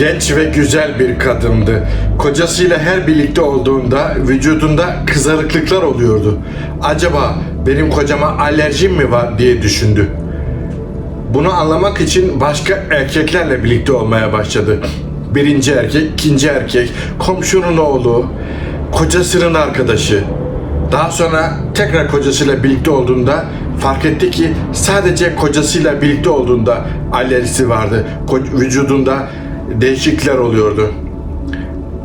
Genç ve güzel bir kadındı. Kocasıyla her birlikte olduğunda vücudunda kızarıklıklar oluyordu. Acaba benim kocama alerjim mi var diye düşündü. Bunu anlamak için başka erkeklerle birlikte olmaya başladı. Birinci erkek, ikinci erkek, komşunun oğlu, kocasının arkadaşı. Daha sonra tekrar kocasıyla birlikte olduğunda fark etti ki sadece kocasıyla birlikte olduğunda alerjisi vardı. Ko- vücudunda değişiklikler oluyordu.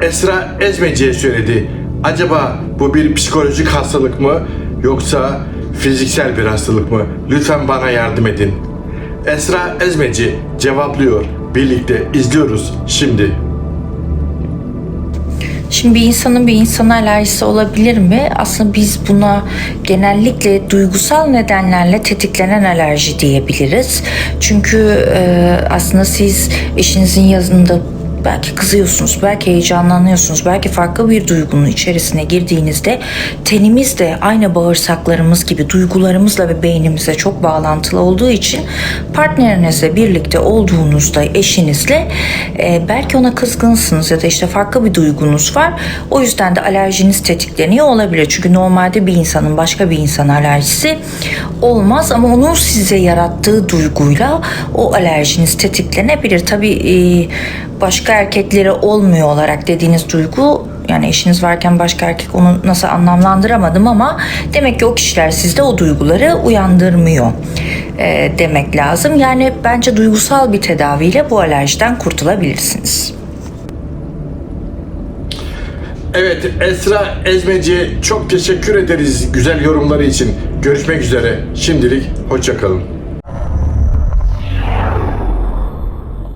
Esra Ezmeci'ye söyledi. Acaba bu bir psikolojik hastalık mı yoksa fiziksel bir hastalık mı? Lütfen bana yardım edin. Esra Ezmeci cevaplıyor. Birlikte izliyoruz şimdi. Şimdi bir insanın bir insana alerjisi olabilir mi? Aslında biz buna genellikle duygusal nedenlerle tetiklenen alerji diyebiliriz. Çünkü e, aslında siz eşinizin yazında belki kızıyorsunuz, belki heyecanlanıyorsunuz, belki farklı bir duygunun içerisine girdiğinizde tenimiz de aynı bağırsaklarımız gibi duygularımızla ve beynimizle çok bağlantılı olduğu için partnerinizle birlikte olduğunuzda eşinizle e, belki ona kızgınsınız ya da işte farklı bir duygunuz var. O yüzden de alerjiniz tetikleniyor olabilir. Çünkü normalde bir insanın başka bir insana alerjisi olmaz ama onun size yarattığı duyguyla o alerjiniz tetiklenebilir. Tabii e, başka erkeklere olmuyor olarak dediğiniz duygu yani eşiniz varken başka erkek onu nasıl anlamlandıramadım ama demek ki o kişiler sizde o duyguları uyandırmıyor e, demek lazım. Yani bence duygusal bir tedaviyle bu alerjiden kurtulabilirsiniz. Evet Esra Ezmeci'ye çok teşekkür ederiz güzel yorumları için. Görüşmek üzere. Şimdilik hoşçakalın.